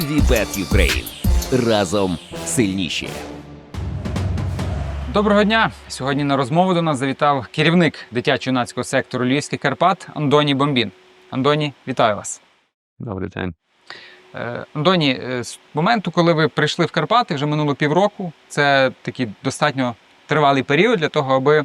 Вібет Юкрейн разом сильніші. Доброго дня! Сьогодні на розмову до нас завітав керівник дитячо-юнацького сектору Львівських Карпат Андоні Бомбін. Андоні, вітаю вас. Добрий день. Е, Андоні, е, з моменту, коли ви прийшли в Карпати, вже минуло півроку. Це такий достатньо тривалий період для того, аби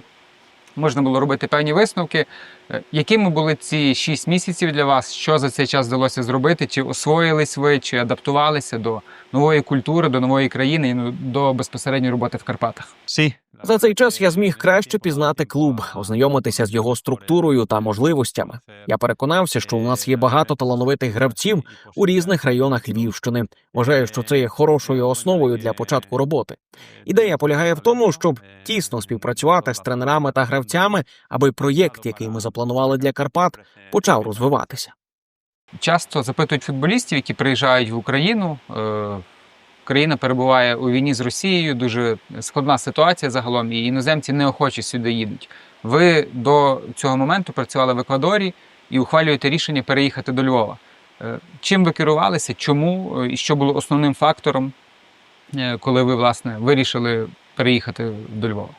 можна було робити певні висновки. Е, Якими були ці шість місяців для вас? Що за цей час вдалося зробити? Чи освоїлись ви, чи адаптувалися до нової культури, до нової країни і ну, до безпосередньої роботи в Карпатах? Сі. За цей час я зміг краще пізнати клуб, ознайомитися з його структурою та можливостями. Я переконався, що у нас є багато талановитих гравців у різних районах Львівщини. Вважаю, що це є хорошою основою для початку роботи. Ідея полягає в тому, щоб тісно співпрацювати з тренерами та гравцями, аби проєкт, який ми запланували для Карпат, почав розвиватися. Часто запитують футболістів, які приїжджають в Україну. Е, Країна перебуває у війні з Росією, дуже складна ситуація загалом, і іноземці неохоче сюди їдуть. Ви до цього моменту працювали в Еквадорі і ухвалюєте рішення переїхати до Львова. Е, Чим ви керувалися? Чому е, і що було основним фактором, е, коли ви власне вирішили переїхати до Львова?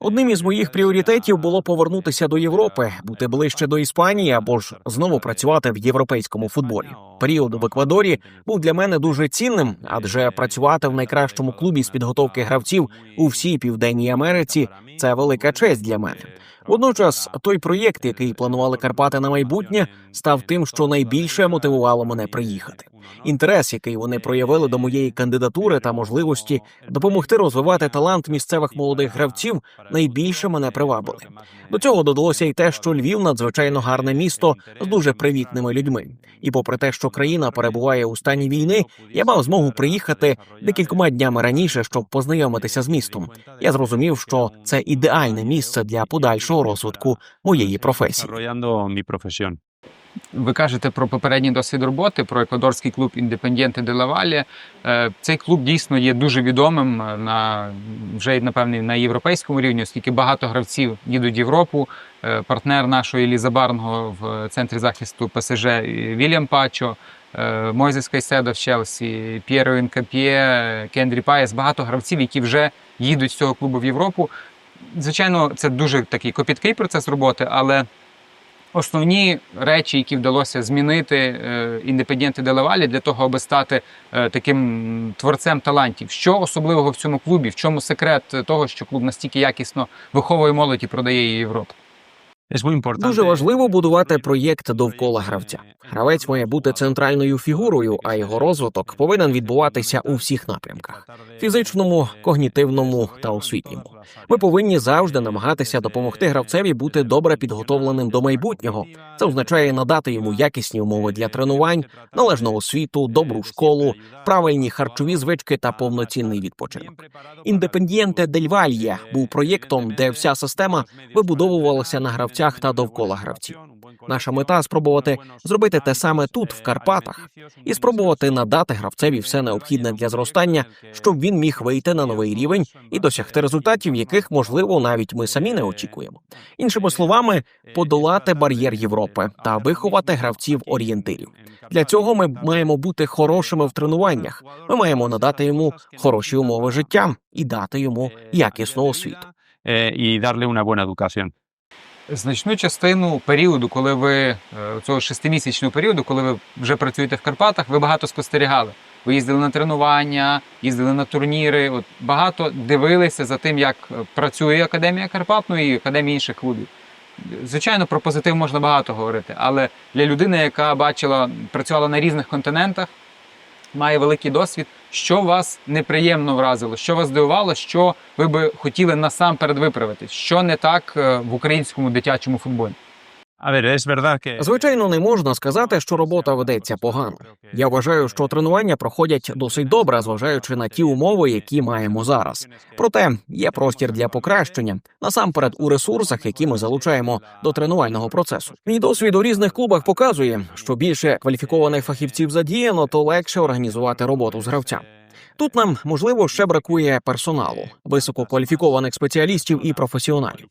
Одним із моїх пріоритетів було повернутися до Європи, бути ближче до Іспанії або ж знову працювати в європейському футболі. Період в Еквадорі був для мене дуже цінним, адже працювати в найкращому клубі з підготовки гравців у всій південній Америці це велика честь для мене. Водночас, той проєкт, який планували Карпати на майбутнє, став тим, що найбільше мотивувало мене приїхати. Інтерес, який вони проявили до моєї кандидатури та можливості допомогти розвивати талант місцевих молодих гравців, найбільше мене привабили. До цього додалося й те, що Львів надзвичайно гарне місто з дуже привітними людьми. І попри те, що країна перебуває у стані війни, я мав змогу приїхати декількома днями раніше, щоб познайомитися з містом. Я зрозумів, що це ідеальне місце для подальшого розвитку моєї професії. Ви кажете про попередній досвід роботи, про еквадорський клуб Індепендієнте де Лавалі. Е, Цей клуб дійсно є дуже відомим е, на вже напевне на європейському рівні, оскільки багато гравців їдуть в Європу. Е, Партнер нашої Ліза Барного в центрі захисту ПСЖ Вільям Пачо, Мойзес Кайседо в Челсі, П'єро Інкап'є, Кендрі Паєс. Багато гравців, які вже їдуть з цього клубу в Європу. Звичайно, це дуже такий копіткий процес роботи, але основні речі, які вдалося змінити е, індепенденти Делевалі для того, аби стати е, таким творцем талантів. Що особливого в цьому клубі? В чому секрет того, що клуб настільки якісно виховує молодь і продає її Європу? Дуже важливо будувати проєкт довкола гравця. Гравець має бути центральною фігурою, а його розвиток повинен відбуватися у всіх напрямках: фізичному, когнітивному та освітньому. Ми повинні завжди намагатися допомогти гравцеві бути добре підготовленим до майбутнього. Це означає надати йому якісні умови для тренувань, належну освіту, добру школу, правильні харчові звички та повноцінний відпочинок. Індепендієнте Дель Вальє був проєктом, де вся система вибудовувалася на гравцях та довкола гравців. Наша мета спробувати зробити те саме тут, в Карпатах, і спробувати надати гравцеві все необхідне для зростання, щоб він міг вийти на новий рівень і досягти результатів, яких можливо навіть ми самі не очікуємо. Іншими словами, подолати бар'єр Європи та виховати гравців орієнтирів. Для цього ми маємо бути хорошими в тренуваннях. Ми маємо надати йому хороші умови життя і дати йому якісну освіту. Eh, y darle una buena educación. Значну частину періоду, коли ви е, цього шестимісячного періоду, коли ви вже працюєте в Карпатах, ви багато спостерігали. Ви їздили на тренування, їздили на турніри. От багато дивилися за тим, як е, працює академія Карпат, ну і академії інших клубів. Звичайно, про позитив можна багато говорити, але для людини, яка бачила, працювала на різних континентах, має великий досвід, що вас неприємно вразило, що вас здивувало, що ви би хотіли насамперед виправити, що не так е, в українському дитячому футболі. Звичайно, не можна сказати, що робота ведеться погано. Я вважаю, що тренування проходять досить добре, зважаючи на ті умови, які маємо зараз. Проте є простір для покращення насамперед у ресурсах, які ми залучаємо до тренувального процесу. Мій досвід у різних клубах показує, що більше кваліфікованих фахівців задіяно, то легше організувати роботу з гравцями. Тут нам можливо ще бракує персоналу, висококваліфікованих спеціалістів і професіоналів.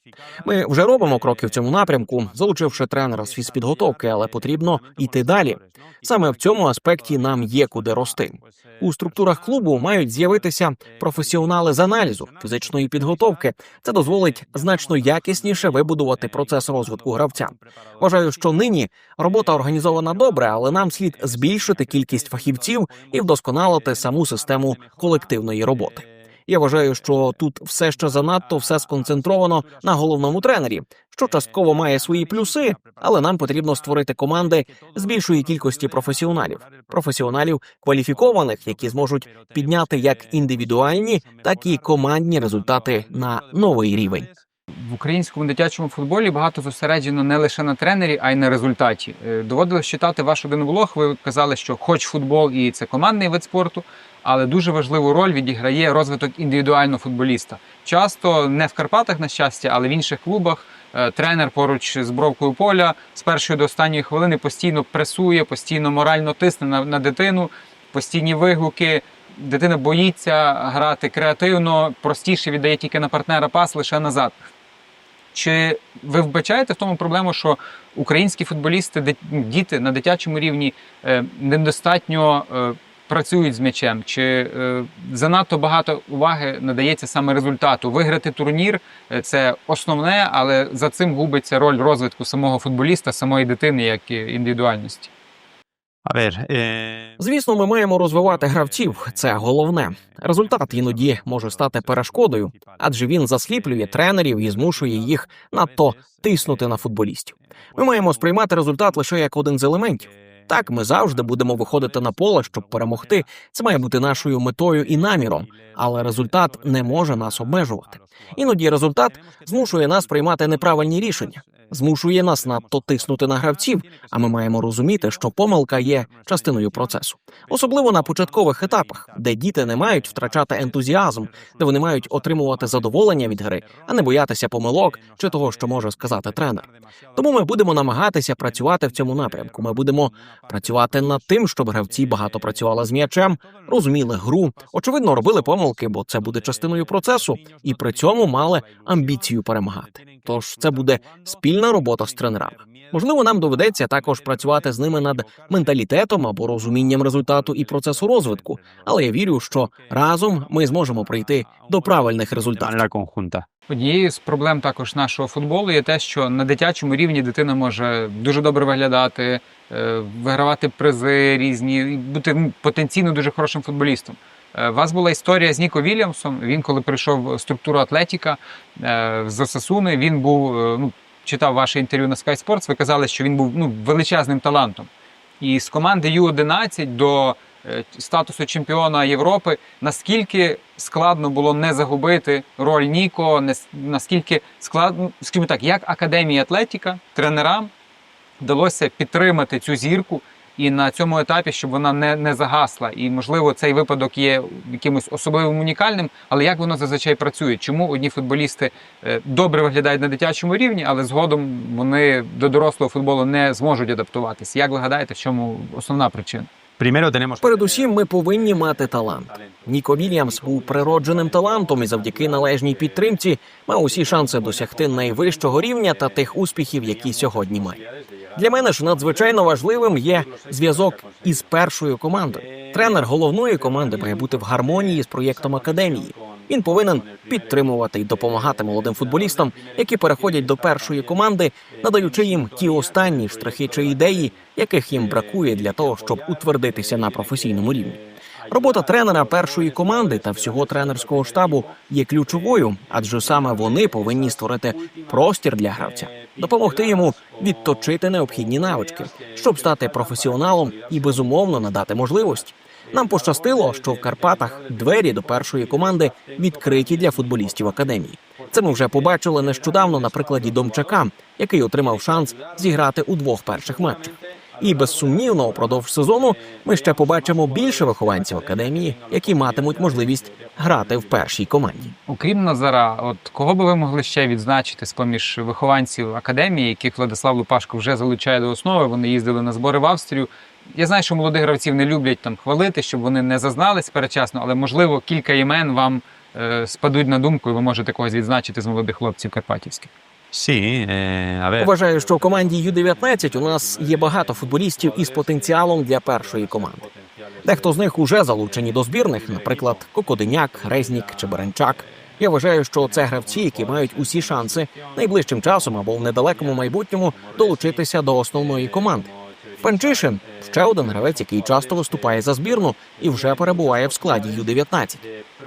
Ми вже робимо кроки в цьому напрямку, залучивши тренера з фізпідготовки, але потрібно йти далі. Саме в цьому аспекті нам є куди рости. У структурах клубу мають з'явитися професіонали з аналізу фізичної підготовки. Це дозволить значно якісніше вибудувати процес розвитку гравця. Вважаю, що нині робота організована добре, але нам слід збільшити кількість фахівців і вдосконалити саму систему колективної роботи. Я вважаю, що тут все ще занадто все сконцентровано на головному тренері, що частково має свої плюси, але нам потрібно створити команди з більшої кількості професіоналів, професіоналів кваліфікованих, які зможуть підняти як індивідуальні, так і командні результати на новий рівень. В українському дитячому футболі багато зосереджено не лише на тренері, а й на результаті. Е, Доводилось читати ваш один блог. Ви казали, що хоч футбол і це командний вид спорту, але дуже важливу роль відіграє розвиток індивідуального футболіста. Часто не в Карпатах, на щастя, але в інших клубах е, тренер поруч з бровкою поля з першої до останньої хвилини постійно пресує, постійно морально тисне на, на дитину, постійні вигуки. Дитина боїться грати креативно, простіше віддає тільки на партнера пас лише назад. Чи ви вбачаєте в тому проблему, що українські футболісти, ну, діти на дитячому рівні е, недостатньо е, працюють з м'ячем? Чи е, занадто багато уваги надається саме результату? Виграти турнір це основне, але за цим губиться роль розвитку самого футболіста, самої дитини як індивідуальності. Eh, Звісно, ми маємо розвивати гравців. Це головне. Результат іноді може стати перешкодою, адже він засліплює тренерів і змушує їх надто тиснути на футболістів. Ми маємо сприймати результат лише як один з елементів. Так, ми завжди будемо виходити на поле, щоб перемогти. Це має бути нашою метою і наміром, але результат не може нас обмежувати. Іноді результат змушує нас приймати неправильні рішення, змушує нас надто тиснути на гравців. А ми маємо розуміти, що помилка є частиною процесу, особливо на початкових етапах, де діти не мають втрачати ентузіазм, де вони мають отримувати задоволення від гри, а не боятися помилок чи того, що може сказати тренер. Тому ми будемо намагатися працювати в цьому напрямку. Ми будемо працювати над тим, щоб гравці багато працювали з м'ячем, розуміли гру, очевидно, робили помилки, бо це буде частиною процесу, і при цьому мали амбіцію перемагати. Тож це буде спільна робота з тренерами. Можливо, нам доведеться також працювати з ними над менталітетом або розумінням результату і процесу розвитку. Але я вірю, що разом ми зможемо прийти до правильних результатів. Однією з проблем також нашого футболу є те, що на дитячому рівні дитина може дуже добре виглядати, е, вигравати призи різні, і бути потенційно дуже хорошим футболістом. Е, У вас була історія з Ніко Вільямсом. Він, коли прийшов в структуру Атлетіка е, з Осасуни, він був ну, читав ваше інтерв'ю на Sky Sports, Ви казали, що він був ну, величезним талантом. І з команди Ю-11 до е, статусу чемпіона Європи, наскільки складно було не загубити роль Ніко, наскільки складно, скажімо так, як Академії Атлетіка, тренерам вдалося підтримати цю зірку і на цьому етапі, щоб вона не, не загасла. І, можливо, цей випадок є якимось особливим унікальним, але як воно зазвичай працює? Чому одні футболісти е, добре виглядають на дитячому рівні, але згодом вони до дорослого футболу не зможуть адаптуватися? Як ви гадаєте, в чому основна причина? Передусім, ми повинні мати талант. Ніко Вільямс був природженим талантом і завдяки належній підтримці мав усі шанси досягти найвищого рівня та тих успіхів, які сьогодні має. Для мене ж надзвичайно важливим є зв'язок із першою командою. Тренер головної команди має бути в гармонії з проєктом академії. Він повинен підтримувати і допомагати молодим футболістам, які переходять до першої команди, надаючи їм ті останні штрихи чи ідеї, яких їм бракує для того, щоб утвердитися на професійному рівні. Робота тренера першої команди та всього тренерського штабу є ключовою, адже саме вони повинні створити простір для гравця, допомогти йому відточити необхідні навички, щоб стати професіоналом і безумовно надати можливості. Нам пощастило, що в Карпатах двері до першої команди відкриті для футболістів академії. Це ми вже побачили нещодавно на прикладі Домчака, який отримав шанс зіграти у двох перших матчах. І безсумнівно, упродовж сезону ми ще побачимо більше вихованців академії, які матимуть можливість грати в першій команді. Окрім Назара, от кого би ви могли ще відзначити з поміж вихованців академії, яких Владислав Лупашко вже залучає до основи? Вони їздили на збори в Австрію. Я знаю, що молодих гравців не люблять там хвалити, щоб вони не зазнались перечасно, але можливо кілька імен вам е, спадуть на думку, і ви можете когось відзначити з молодих хлопців карпатівських. Ver. Вважаю, що в команді Ю-19 у нас є багато футболістів із потенціалом для першої команди. Дехто з них уже залучені до збірних, наприклад, Кокодиняк, Резнік чи Беренчак. Я вважаю, що це гравці, які мають усі шанси найближчим часом або в недалекому майбутньому долучитися до основної команди. Панчишин ще один гравець, який часто виступає за збірну і вже перебуває в складі Ю-19.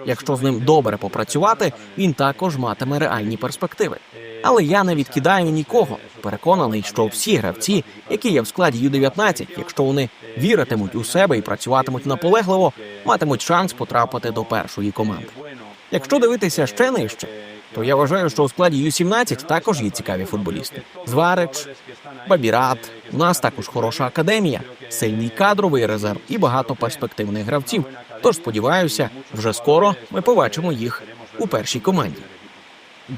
Якщо з ним добре попрацювати, він також матиме реальні перспективи. Але я не відкидаю нікого. Переконаний, що всі гравці, які є в складі Ю-19, якщо вони віритимуть у себе і працюватимуть наполегливо, матимуть шанс потрапити до першої команди. Якщо дивитися ще нижче, то я вважаю, що у складі Ю-17 також є цікаві футболісти. Зварич, Бабірат. У нас також хороша академія, сильний кадровий резерв і багато перспективних гравців. Тож сподіваюся, вже скоро ми побачимо їх у першій команді.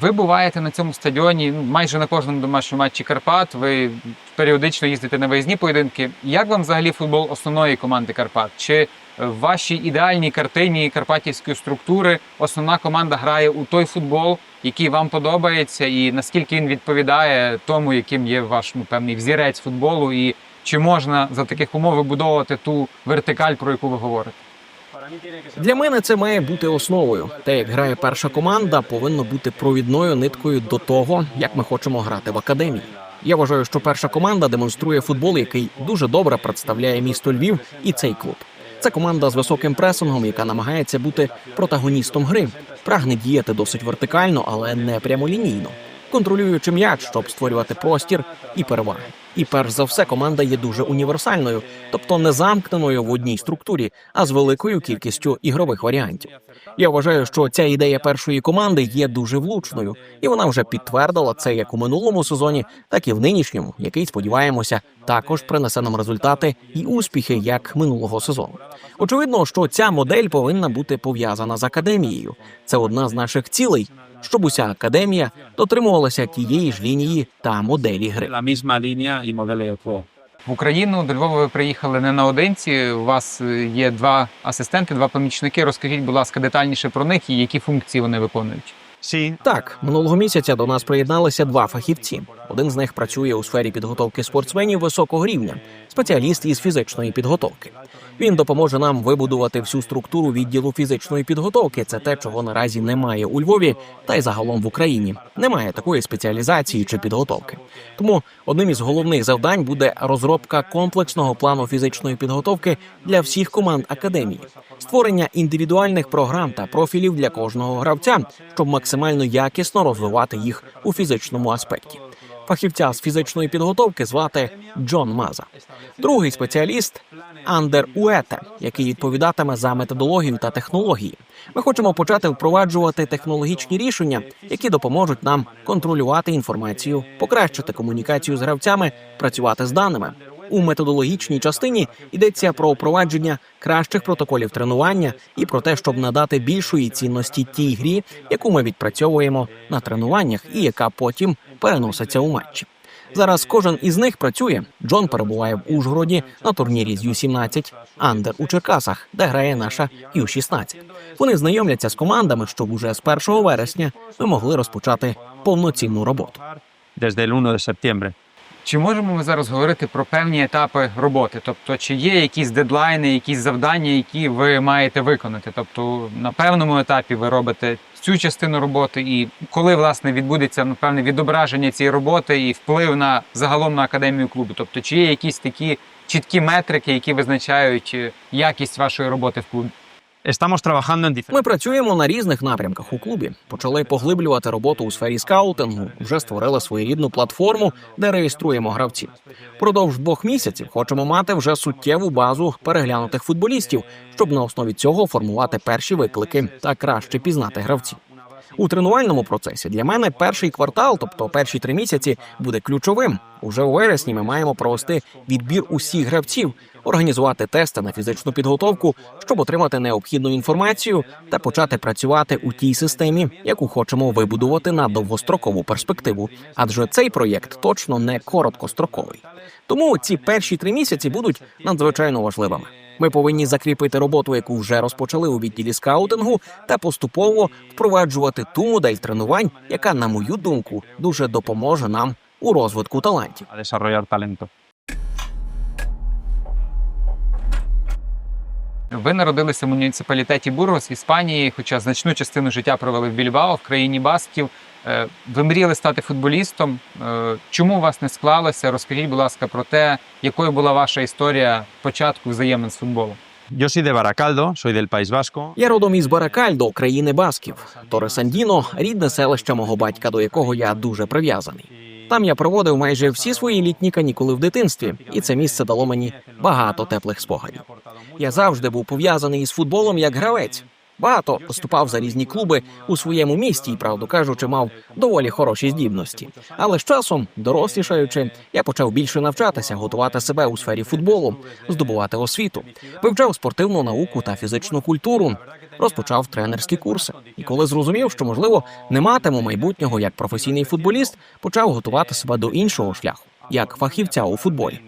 Ви буваєте на цьому стадіоні майже на кожному домашньому матчі Карпат. Ви періодично їздите на виїзні поєдинки. Як вам взагалі футбол основної команди Карпат? Чи в вашій ідеальній картині карпатівської структури основна команда грає у той футбол, який вам подобається, і наскільки він відповідає тому, яким є ваш ну, певний взірець футболу, і чи можна за таких умов вибудовувати ту вертикаль, про яку ви говорите? Для мене це має бути основою. Те, як грає перша команда, повинно бути провідною ниткою до того, як ми хочемо грати в академії. Я вважаю, що перша команда демонструє футбол, який дуже добре представляє місто Львів і цей клуб. Це команда з високим пресингом, яка намагається бути протагоністом гри, прагне діяти досить вертикально, але не прямолінійно, контролюючи м'яч, щоб створювати простір і переваги. І перш за все, команда є дуже універсальною, тобто не замкненою в одній структурі, а з великою кількістю ігрових варіантів. Я вважаю, що ця ідея першої команди є дуже влучною, і вона вже підтвердила це як у минулому сезоні, так і в нинішньому, який сподіваємося, також принесе нам результати і успіхи як минулого сезону. Очевидно, що ця модель повинна бути пов'язана з академією. Це одна з наших цілей, щоб уся академія дотримувалася тієї ж лінії та моделі гри. В Україну до Львова ви приїхали не наодинці. У вас е, є два асистенти, два помічники. Розкажіть, будь ласка, детальніше про них і які функції вони виконують. Так, минулого місяця до нас приєдналися два фахівці. Один з них працює у сфері підготовки спортсменів високого рівня, спеціаліст із фізичної підготовки. Він допоможе нам вибудувати всю структуру відділу фізичної підготовки. Це те, чого наразі немає у Львові, та й загалом в Україні. Немає такої спеціалізації чи підготовки. Тому одним із головних завдань буде розробка комплексного плану фізичної підготовки для всіх команд академії, створення індивідуальних програм та профілів для кожного гравця, щоб максимально якісно розвивати їх у фізичному аспекті. Фахівця з фізичної підготовки звати Джон Маза. Другий спеціаліст Андер Уете, який відповідатиме за методологію та технології. Ми хочемо почати впроваджувати технологічні рішення, які допоможуть нам контролювати інформацію, покращити комунікацію з гравцями, працювати з даними. У методологічній частині йдеться про впровадження кращих протоколів тренування і про те, щоб надати більшої цінності тій грі, яку ми відпрацьовуємо на тренуваннях, і яка потім переноситься у матчі. Зараз кожен із них працює. Джон перебуває в Ужгороді на турнірі з Ю-17, Андер у Черкасах, де грає наша Ю-16. Вони знайомляться з командами, щоб уже з 1 вересня ми могли розпочати повноцінну роботу. desde el 1 de. Чи можемо ми зараз говорити про певні етапи роботи? Тобто, чи є якісь дедлайни, якісь завдання, які ви маєте виконати? Тобто, на певному етапі ви робите цю частину роботи, і коли власне відбудеться ну, певне відображення цієї роботи і вплив на загалом на академію клубу? Тобто, чи є якісь такі чіткі метрики, які визначають е, якість вашої роботи в клубі? Ми працюємо на різних напрямках у клубі. Почали поглиблювати роботу у сфері скаутингу. Вже створили своєрідну платформу, де реєструємо гравців. Продовж двох місяців хочемо мати вже суттєву базу переглянутих футболістів, щоб на основі цього формувати перші виклики та краще пізнати гравців. У тренувальному процесі для мене перший квартал, тобто перші три місяці, буде ключовим. Уже у вересні ми маємо провести відбір усіх гравців, організувати тести на фізичну підготовку, щоб отримати необхідну інформацію та почати працювати у тій системі, яку хочемо вибудувати на довгострокову перспективу. Адже цей проєкт точно не короткостроковий. Тому ці перші три місяці будуть надзвичайно важливими. Ми повинні закріпити роботу, яку вже розпочали у відділі скаутингу, та поступово впроваджувати ту модель тренувань, яка, на мою думку, дуже допоможе нам у розвитку талантів. Ви народилися в муніципалітеті Бургос Іспанії, хоча значну частину життя провели в Більбао, в країні Басків. Е, Ви мріяли стати футболістом. Е, Чому у вас не склалося? Розкажіть, будь ласка, про те, якою була ваша історія початку взаємин з футболом. Yo soy de Baracaldo, soy del País Vasco. Я родом із Баракальдо, країни Басків. Торе Сандіно рідне селище мого батька, до якого я дуже прив'язаний. Там я проводив майже всі свої літні канікули в дитинстві, і це місце дало мені багато теплих спогадів. Я завжди був пов'язаний із футболом як гравець. Багато поступав за різні клуби у своєму місті і, правду кажучи, мав доволі хороші здібності. Але з часом, дорослішаючи, я почав більше навчатися, готувати себе у сфері футболу, здобувати освіту, вивчав спортивну науку та фізичну культуру, розпочав тренерські курси. І коли зрозумів, що можливо не матиму майбутнього як професійний футболіст, почав готувати себе до іншого шляху, як фахівця у футболі.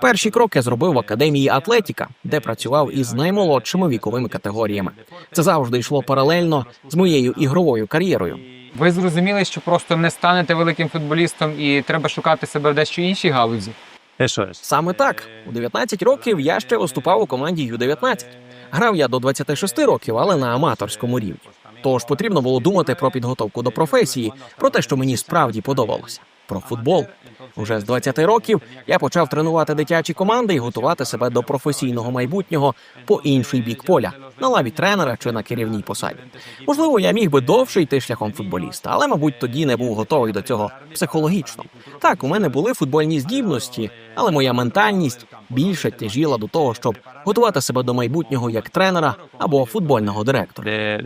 Перші кроки зробив в академії Атлетіка, де працював із наймолодшими віковими категоріями. Це завжди йшло паралельно з моєю ігровою кар'єрою. Ви зрозуміли, що просто не станете великим футболістом і треба шукати себе в дещо іншій галузі. Саме так, у 19 років я ще виступав у команді Ю-19. Грав я до 26 років, але на аматорському рівні. Тож потрібно було думати про підготовку до професії, про те, що мені справді подобалося. Про футбол. Уже з 20 років я почав тренувати дитячі команди і готувати себе до професійного майбутнього по інший бік поля на лаві тренера чи на керівній посаді. Можливо, я міг би довше йти шляхом футболіста, але, мабуть, тоді не був готовий до цього психологічно. Так, у мене були футбольні здібності, але моя ментальність більше тяжіла до того, щоб готувати себе до майбутнього як тренера або футбольного директора.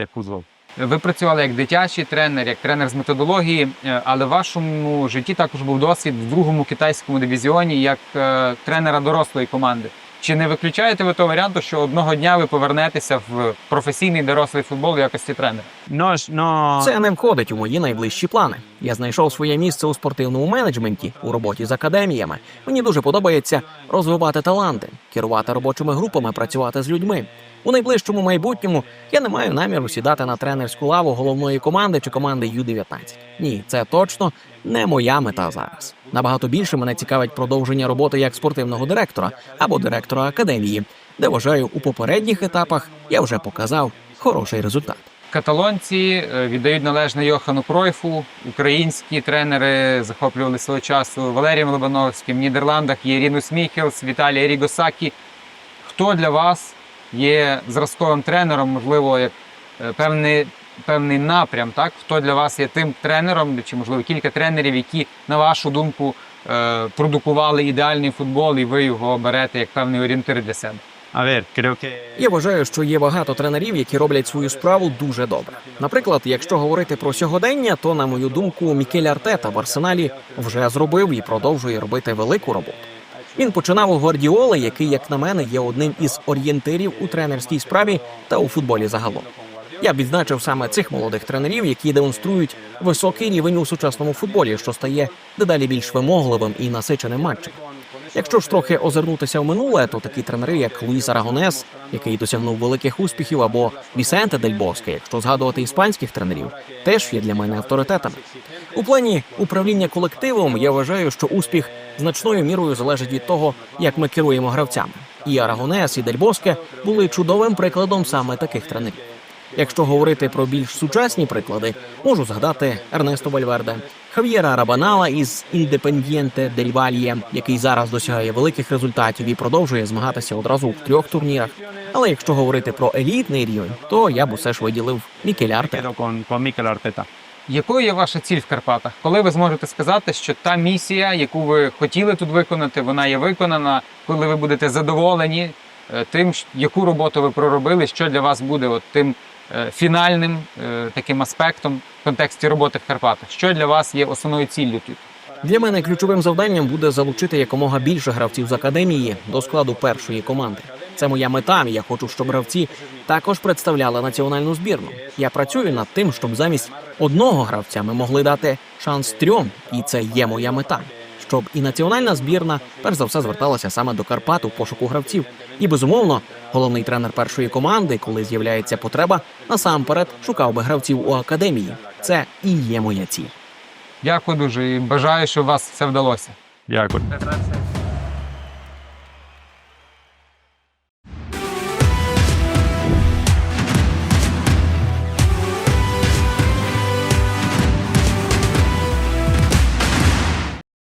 Ви працювали як дитячий тренер, як тренер з методології, е, але в вашому житті також був досвід в другому китайському дивізіоні як е, тренера дорослої команди. Чи не виключаєте ви того варіанту, що одного дня ви повернетеся в професійний дорослий футбол в якості тренера? Це не входить у мої найближчі плани. Я знайшов своє місце у спортивному менеджменті, у роботі з академіями. Мені дуже подобається розвивати таланти, керувати робочими групами, працювати з людьми. У найближчому майбутньому я не маю наміру сідати на тренерську лаву головної команди чи команди Ю-19. Ні, це точно не моя мета зараз. Набагато більше мене цікавить продовження роботи як спортивного директора або директора академії, де вважаю, у попередніх етапах я вже показав хороший результат. Каталонці е, віддають належне Йохану Кройфу. Українські тренери захоплювали свого часу Валерієм Лобановським. В Нідерландах є Рінус Міхелс, Віталій Рігосакі. Хто для вас є зразковим тренером, можливо, як е, певний, певний напрям? Так? Хто для вас є тим тренером, чи можливо кілька тренерів, які, на вашу думку, е, продукували ідеальний футбол, і ви його берете як певний орієнтир для себе? Я вважаю, що є багато тренерів, які роблять свою справу дуже добре. Наприклад, якщо говорити про сьогодення, то на мою думку, Мікель Артета в арсеналі вже зробив і продовжує робити велику роботу. Він починав у Гвардіоли, який, як на мене, є одним із орієнтирів у тренерській справі та у футболі загалом. Я б відзначив саме цих молодих тренерів, які демонструють високий рівень у сучасному футболі, що стає дедалі більш вимогливим і насиченим матчем. Якщо ж трохи озирнутися в минуле, то такі тренери, як Луїс Арагонес, який досягнув великих успіхів, або Вісенте Дель Боске, якщо згадувати іспанських тренерів, теж є для мене авторитетами. У плані управління колективом я вважаю, що успіх значною мірою залежить від того, як ми керуємо гравцями. І Арагонес, і Дель Боске були чудовим прикладом саме таких тренерів. Якщо говорити про більш сучасні приклади, можу згадати Ернесто Вальверде, Хав'єра Рабанала із Індепендієнте Дель Вальє, який зараз досягає великих результатів і продовжує змагатися одразу в трьох турнірах. Але якщо говорити про елітний рівень, то я б усе ж виділив Мікеля Артета. Якою є ваша ціль в Карпатах? Коли ви зможете сказати, що та місія, яку ви хотіли тут виконати, вона є виконана, коли ви будете задоволені е, тим, яку роботу ви проробили, що для вас буде от тим фінальним е, таким аспектом в контексті роботи в Карпатах? Що для вас є основною ціллю тут? Для мене ключовим завданням буде залучити якомога більше гравців з академії до складу першої команди. Це моя мета. Я хочу, щоб гравці також представляли національну збірну. Я працюю над тим, щоб замість одного гравця ми могли дати шанс трьом, і це є моя мета. Щоб і національна збірна перш за все зверталася саме до Карпат у пошуку гравців. І безумовно, головний тренер першої команди, коли з'являється потреба, насамперед шукав би гравців у академії. Це і є моя ціль. Дякую дуже і бажаю, щоб у вас все вдалося. Дякую.